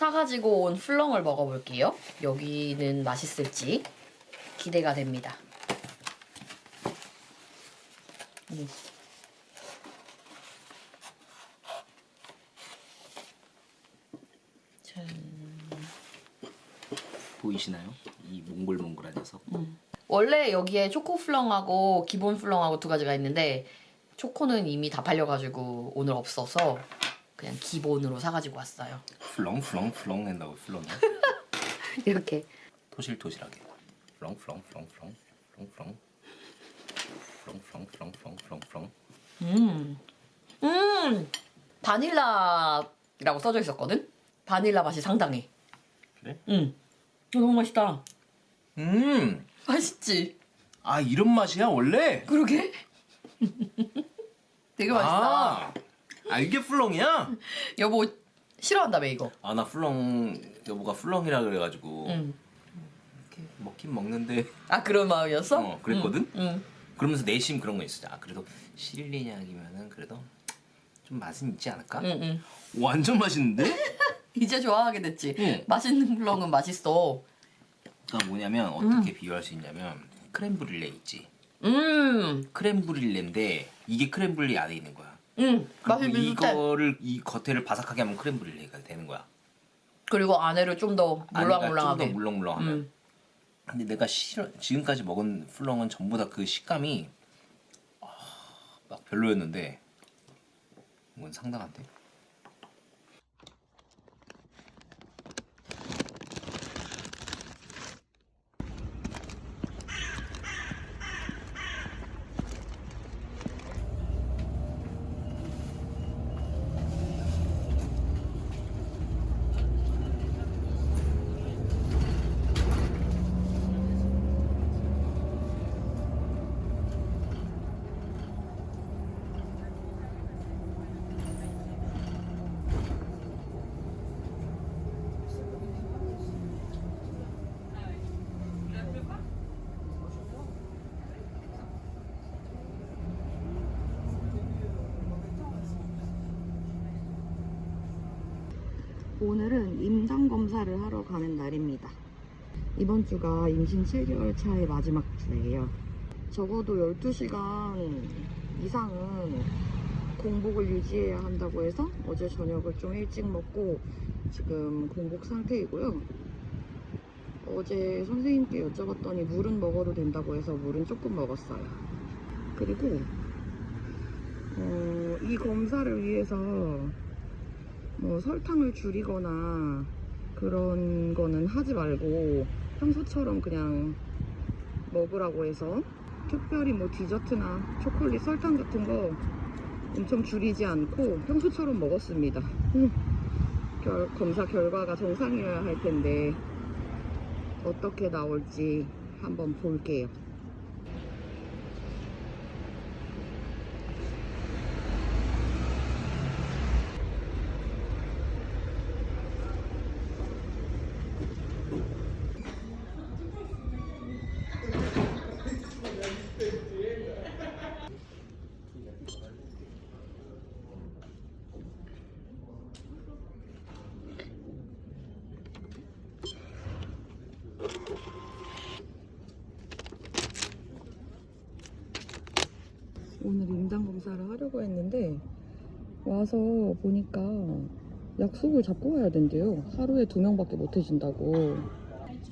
사가지고 온 플렁을 먹어볼게요. 여기는 맛있을지 기대가 됩니다. 음. 짠. 보이시나요? 이 몽골몽골한 녀석. 원래 여기에 초코 플렁하고 기본 플렁하고 두 가지가 있는데 초코는 이미 다 팔려가지고 오늘 없어서 그냥 기본으로 사가지고 왔어요. 플렁 플렁 플렁 한다고 플렁. 이렇게 토실토실하게. 플렁 플렁 플렁 플렁 플렁 플렁. 플렁 플렁 플렁 플렁 플렁 플렁. 음, 음, 바닐라라고 써져 있었거든. 바닐라 맛이 상당해. 그래? 음, 이거 너무 맛있다. 음. 맛있지? 아 이런 맛이야 원래? 그러게? 되게 맛있다. 아, 아 이게 플렁이야? 여보 싫어한다며 이거. 아 나 플렁 여보가 플렁이라 그래가지고 음. 이렇게 먹긴 먹는데 아 그런 마음이었어? 어, 그랬거든? 응. 응. 그러면서 내심 그런 거 있었죠. 아 그래도 시릴리냐기면은 그래도 좀 맛은 있지 않을까? 응, 응. 완전 맛있는데? 이제 좋아하게 됐지. 응. 맛있는 블럭은 맛있어. 그러니까 뭐냐면 어떻게 비유할 수 있냐면 크렘브릴레 있지. 음, 크렘브릴레인데 이게 크렘브릴레 안에 있는 거야. 음, 맛이 그리고 비슷해. 이거를 이 겉에를 바삭하게 하면 크렘브릴레가 되는 거야. 그리고 안에를 좀 더 물렁물렁하게. 좀더 물렁물렁하면. 음. 근데 내가 싫어, 지금까지 먹은 플렁은 전부 다 그 식감이 아, 막 별로였는데 이건 상당한데? 오늘은 임상 검사를 하러 가는 날입니다. 이번 주가 임신 7개월 차의 마지막 주예요. 적어도 12시간 이상은 공복을 유지해야 한다고 해서 어제 저녁을 좀 일찍 먹고 지금 공복 상태이고요. 어제 선생님께 여쭤봤더니 물은 먹어도 된다고 해서 물은 조금 먹었어요. 그리고 어, 이 검사를 위해서 뭐 설탕을 줄이거나 그런 거는 하지 말고 평소처럼 그냥 먹으라고 해서 특별히 뭐 디저트나 초콜릿 설탕 같은 거 엄청 줄이지 않고 평소처럼 먹었습니다. 음, 결- 검사 결과가 정상이어야 할 텐데 어떻게 나올지 한번 볼게요. 오늘 임당 검사를 하려고 했는데 와서 보니까 약속을 잡고 와야 된대요. 하루에 두 명밖에 못 해준다고.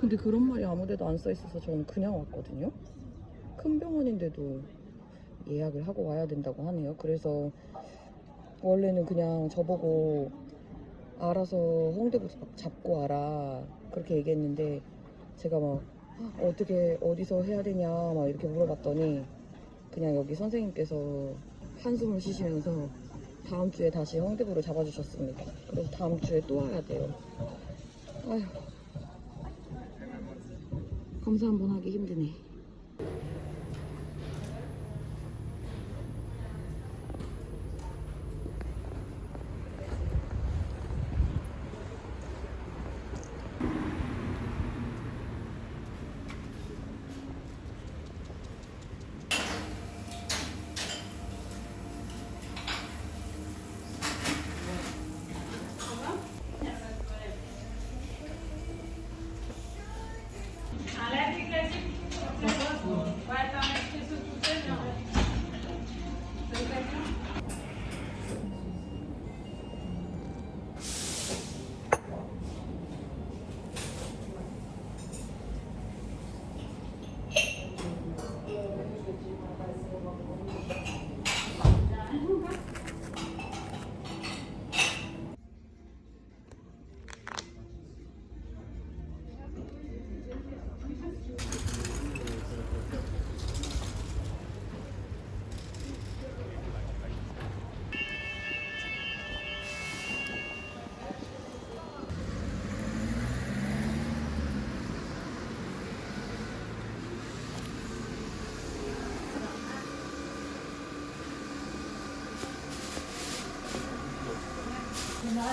근데 그런 말이 아무데도 안 써 있어서 저는 그냥 왔거든요. 큰 병원인데도 예약을 하고 와야 된다고 하네요. 그래서 원래는 그냥 저보고 알아서 홍대부터 막 잡고 와라 그렇게 얘기했는데 제가 막 어떻게 어디서 해야 되냐 막 이렇게 물어봤더니 그냥 여기 선생님께서 한숨을 쉬시면서 다음 주에 다시 홍대부로 잡아주셨습니다. 그래서 다음 주에 또 와야 돼요. 아휴. 검사 한 번 하기 힘드네.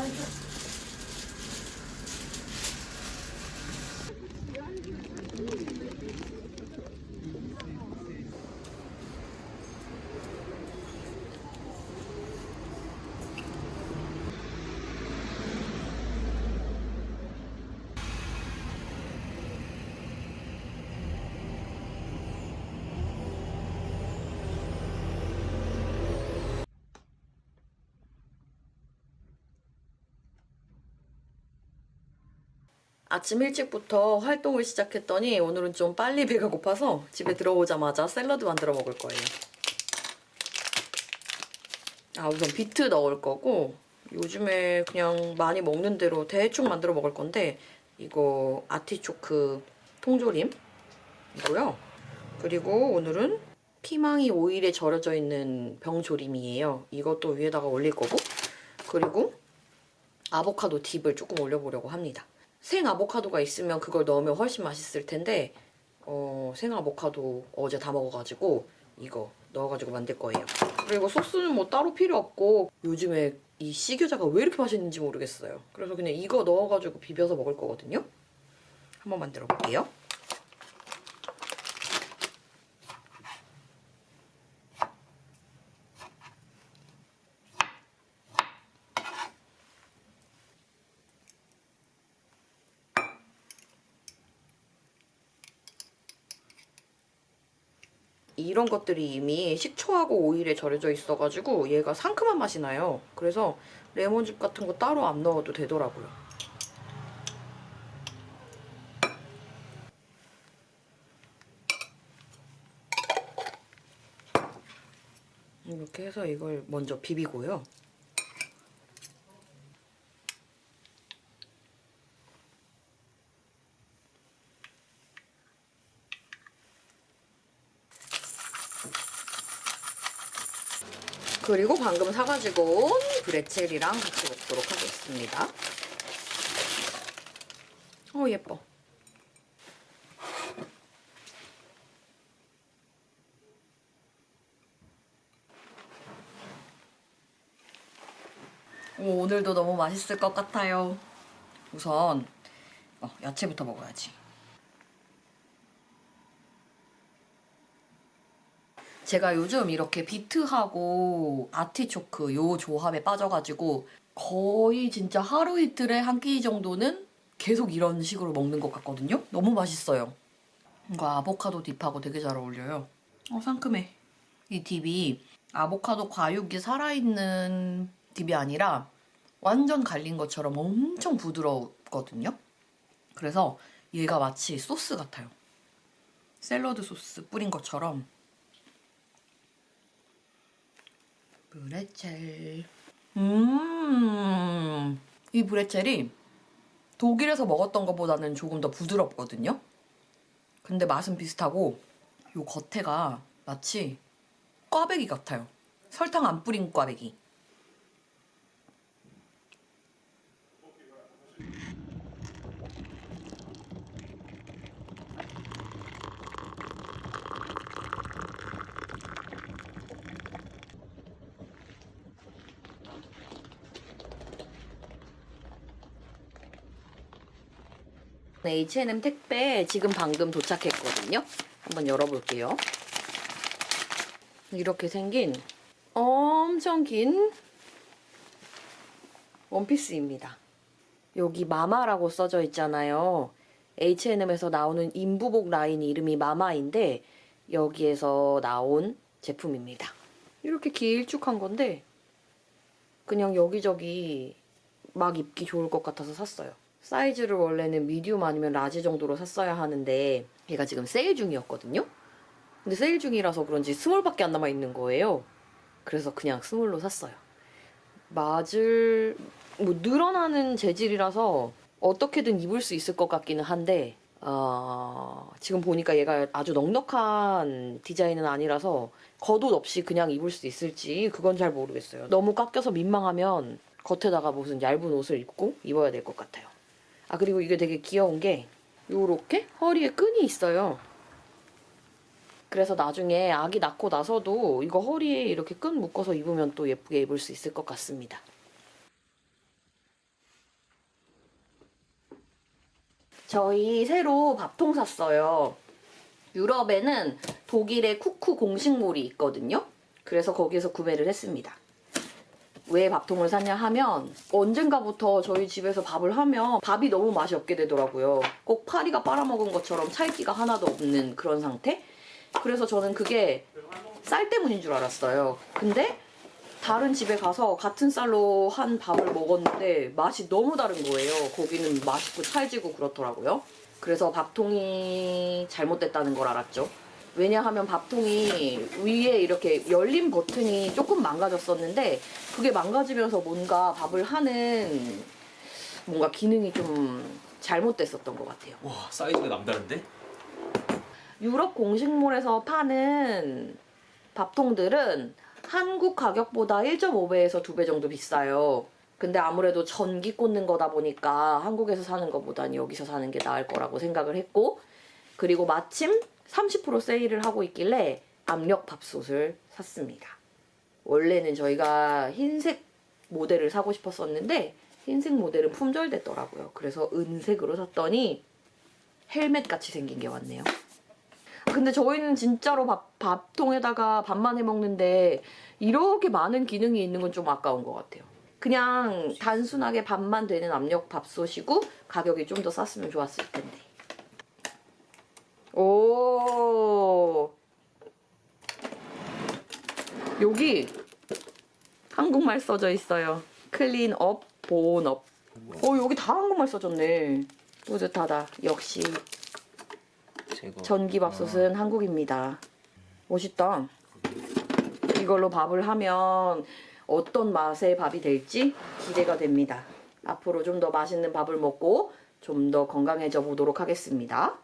আমি তো 아침 일찍부터 활동을 시작했더니 오늘은 좀 빨리 배가 고파서 집에 들어오자마자 샐러드 만들어 먹을 거예요. 아 우선 비트 넣을 거고 요즘에 그냥 많이 먹는 대로 대충 만들어 먹을 건데 이거 아티초크 통조림이고요. 그리고 오늘은 피망이 오일에 절여져 있는 병조림이에요. 이것도 위에다가 올릴 거고 그리고 아보카도 딥을 조금 올려보려고 합니다. 생 아보카도가 있으면 그걸 넣으면 훨씬 맛있을 텐데 어, 생 아보카도 어제 다 먹어가지고 이거 넣어가지고 만들 거예요. 그리고 소스는 뭐 따로 필요 없고 요즘에 이 씨교자가 왜 이렇게 맛있는지 모르겠어요. 그래서 그냥 이거 넣어가지고 비벼서 먹을 거거든요. 한번 만들어 볼게요. 이런 것들이 이미 식초하고 오일에 절여져 있어가지고 얘가 상큼한 맛이 나요. 그래서 레몬즙 같은 거 따로 안 넣어도 되더라고요. 이렇게 해서 이걸 먼저 비비고요. 그리고 방금 사가지고 온 브레첼이랑 같이 먹도록 하겠습니다. 어 예뻐. 오, 오늘도 너무 맛있을 것 같아요. 우선 어, 야채부터 먹어야지. 제가 요즘 이렇게 비트하고 아티초크 요 조합에 빠져가지고 거의 진짜 하루 이틀에 한 끼 정도는 계속 이런 식으로 먹는 것 같거든요. 너무 맛있어요. 이거 아보카도 딥하고 되게 잘 어울려요. 어 상큼해. 이 딥이 아보카도 과육이 살아있는 딥이 아니라 완전 갈린 것처럼 엄청 부드럽거든요. 그래서 얘가 마치 소스 같아요. 샐러드 소스 뿌린 것처럼 브레첼. 음, 이 브레첼이 독일에서 먹었던 것보다는 조금 더 부드럽거든요. 근데 맛은 비슷하고 요 겉에가 마치 꽈배기 같아요. 설탕 안 뿌린 꽈배기. 네, H&M 택배 지금 방금 도착했거든요. 한번 열어볼게요. 이렇게 생긴 엄청 긴 원피스입니다. 여기 마마라고 써져 있잖아요. H&M에서 나오는 인부복 라인 이름이 마마인데 여기에서 나온 제품입니다. 이렇게 길쭉한 건데 그냥 여기저기 막 입기 좋을 것 같아서 샀어요. 사이즈를 원래는 미디움 아니면 라지 정도로 샀어야 하는데 얘가 지금 세일 중이었거든요. 근데 세일 중이라서 그런지 스몰밖에 안 남아 있는 거예요. 그래서 그냥 스몰로 샀어요. 맞을 뭐 늘어나는 재질이라서 어떻게든 입을 수 있을 것 같기는 한데 어, 지금 보니까 얘가 아주 넉넉한 디자인은 아니라서 겉옷 없이 그냥 입을 수 있을지 그건 잘 모르겠어요. 너무 깎여서 민망하면 겉에다가 무슨 얇은 옷을 입고 입어야 될 것 같아요. 아 그리고 이게 되게 귀여운 게 요렇게 허리에 끈이 있어요. 그래서 나중에 아기 낳고 나서도 이거 허리에 이렇게 끈 묶어서 입으면 또 예쁘게 입을 수 있을 것 같습니다. 저희 새로 밥통 샀어요. 유럽에는 독일의 쿠쿠 공식몰이 있거든요. 그래서 거기에서 구매를 했습니다. 왜 밥통을 샀냐 하면 언젠가부터 저희 집에서 밥을 하면 밥이 너무 맛이 없게 되더라고요. 꼭 파리가 빨아먹은 것처럼 찰기가 하나도 없는 그런 상태? 그래서 저는 그게 쌀 때문인 줄 알았어요. 근데 다른 집에 가서 같은 쌀로 한 밥을 먹었는데 맛이 너무 다른 거예요. 거기는 맛있고 찰지고 그렇더라고요. 그래서 밥통이 잘못됐다는 걸 알았죠. 왜냐하면 밥통이 위에 이렇게 열린 버튼이 조금 망가졌었는데 그게 망가지면서 뭔가 밥을 하는 뭔가 기능이 좀 잘못됐었던 것 같아요. 와 사이즈가 남다른데? 유럽 공식몰에서 파는 밥통들은 한국 가격보다 1.5배에서 2배 정도 비싸요. 근데 아무래도 전기 꽂는 거다 보니까 한국에서 사는 것보다는 여기서 사는 게 나을 거라고 생각을 했고 그리고 마침 30% 세일을 하고 있길래 압력 밥솥을 샀습니다. 원래는 저희가 흰색 모델을 사고 싶었었는데 흰색 모델은 품절됐더라고요. 그래서 은색으로 샀더니 헬멧 같이 생긴 게 왔네요. 근데 저희는 진짜로 밥, 밥통에다가 밥만 해 먹는데 이렇게 많은 기능이 있는 건 좀 아까운 것 같아요. 그냥 단순하게 밥만 되는 압력 밥솥이고 가격이 좀 더 쌌으면 좋았을 텐데. 오. 여기 한국말 써져 있어요. 클린업, 보온업. 어, 여기 다 한국말 써졌네. 뿌듯하다. 역시 제거. 전기밥솥은 한국입니다. 멋있다. 이걸로 밥을 하면 어떤 맛의 밥이 될지 기대가 됩니다. 앞으로 좀 더 맛있는 밥을 먹고 좀 더 건강해져 보도록 하겠습니다.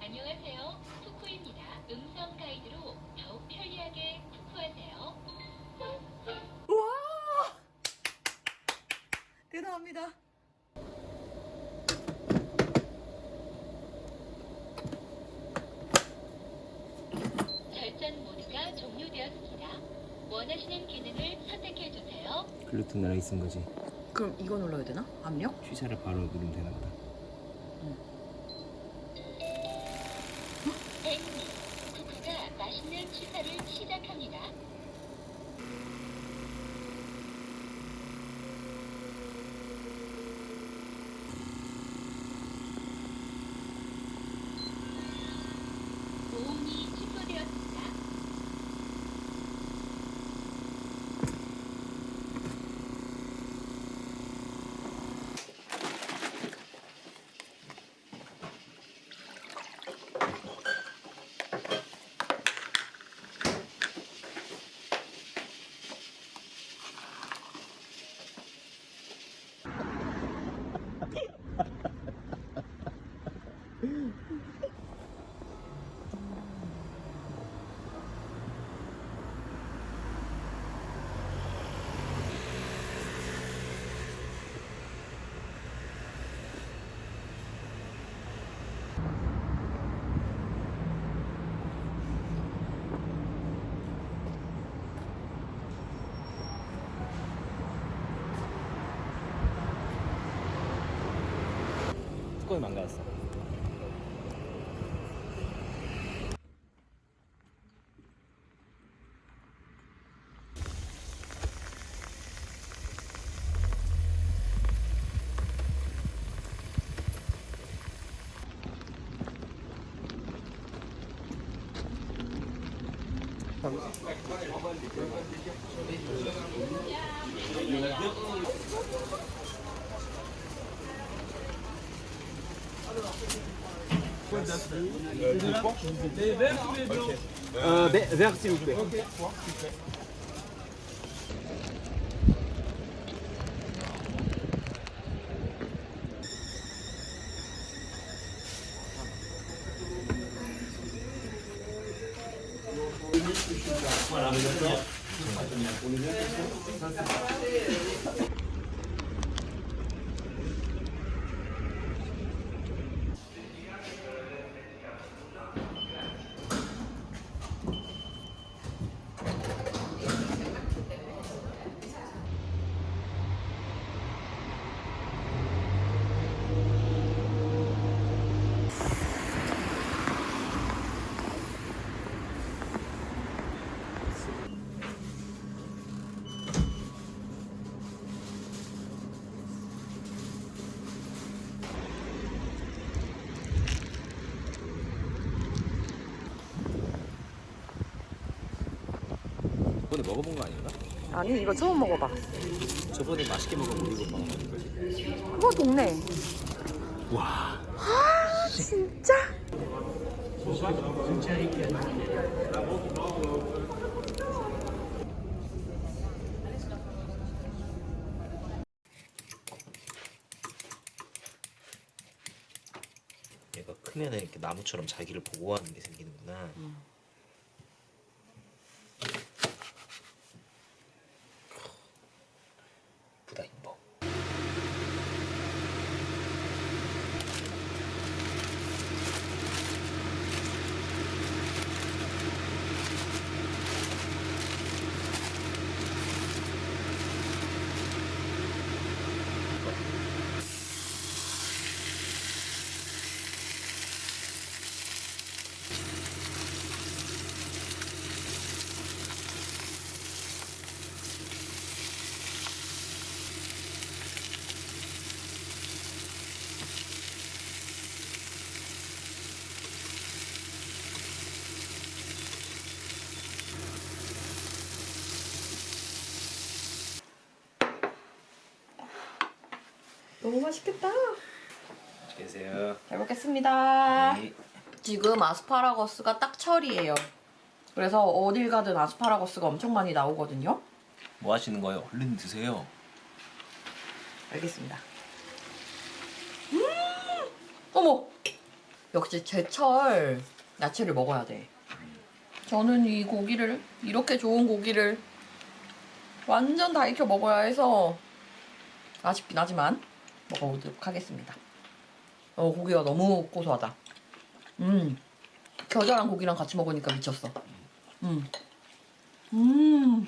안녕하세요. 쿠쿠입니다. 음성 가이드로 더욱 편리하게 쿠쿠하세요. 대단합니다. 절전 모드가 종료되었습니다. 원하시는 기능을 선택해 주세요. 있은 거지. 그럼 이거 눌러야 되나? 압력? 취사를 바로 누르면 되나 보다. 땡 쿠쿠가 맛있는 취사를 시작합니다. 보온이 축소되었습니다. 뚜껑이 망가졌어. Les verts ou les blancs Verts, s'il vous plaît. 먹어본 거 아닌가? 아니 이거 처음 먹어봐. 저번에 맛있게 먹어본 이거 먹어. 그거 동네. 와. 진짜? 얘가 크면은 이렇게 나무처럼 자기를 보호하는 게 생기는구나. 부 너무 맛있겠다. 계세요. 잘 먹겠습니다. 네. 지금 아스파라거스가 딱 철이에요. 그래서 어딜 가든 아스파라거스가 엄청 많이 나오거든요. 뭐 하시는 거예요? 얼른 드세요. 알겠습니다. 음! 어머! 역시 제철 야채를 먹어야 돼. 저는 이 고기를, 이렇게 좋은 고기를 완전 다 익혀 먹어야 해서 아쉽긴 하지만 먹어보도록 하겠습니다. 어, 고기가 너무 고소하다. 음, 겨자랑 고기랑 같이 먹으니까 미쳤어. 음. 음.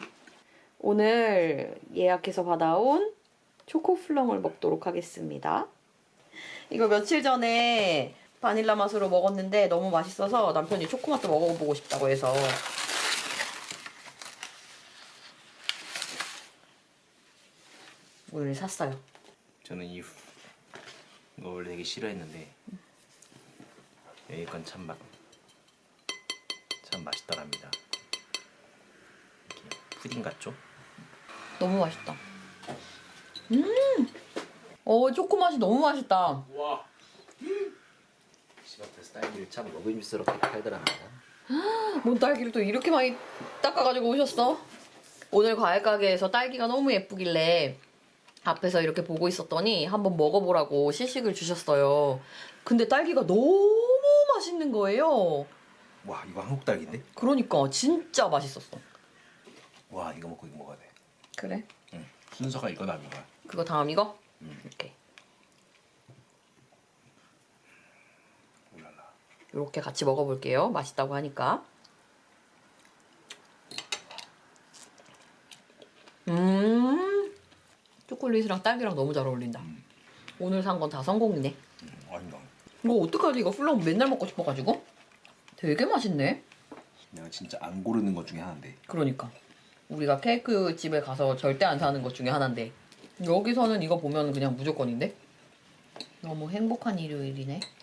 오늘 예약해서 받아온 초코플렁을 먹도록 하겠습니다. 이거 며칠 전에 바닐라 맛으로 먹었는데 너무 맛있어서 남편이 초코맛도 먹어보고 싶다고 해서 오늘 샀어요. 저는 이 이거 원래 되게 싫어했는데 여기 건 참 맛, 참 맛있더랍니다. 이렇게 푸딩 같죠? 너무 맛있다. 음! 어, 초코 맛이 너무 맛있다. 집 앞에서 딸기를 참 먹음직스럽게 팔더랍니다. 뭔 딸기를 또 이렇게 많이 닦아가지고 오셨어? 오늘 과일 가게에서 딸기가 너무 예쁘길래 앞에서 이렇게 보고 있었더니 한번 먹어보라고 시식을 주셨어요. 근데 딸기가 너무 맛있는 거예요. 와 이거 한국 딸기인데? 그러니까 진짜 맛있었어. 와 이거 먹고 이거 먹어야 돼. 그래? 응. 순서가 이거다 이거야. 그거 다음 이거? 음. 이렇게. 울랄라. 이렇게 같이 먹어볼게요. 맛있다고 하니까. 음, 초콜릿이랑 딸기랑 너무 잘 어울린다. 오늘 산 건 다 성공이네. 음, 아니다. 이거 어떡하지? 이거 플랑 맨날 먹고 싶어가지고. 되게 맛있네. 내가 진짜 안 고르는 것 중에 하나인데. 그러니까. 우리가 케이크 집에 가서 절대 안 사는 것 중에 하나인데. 여기서는 이거 보면 그냥 무조건인데? 너무 행복한 일요일이네. 음.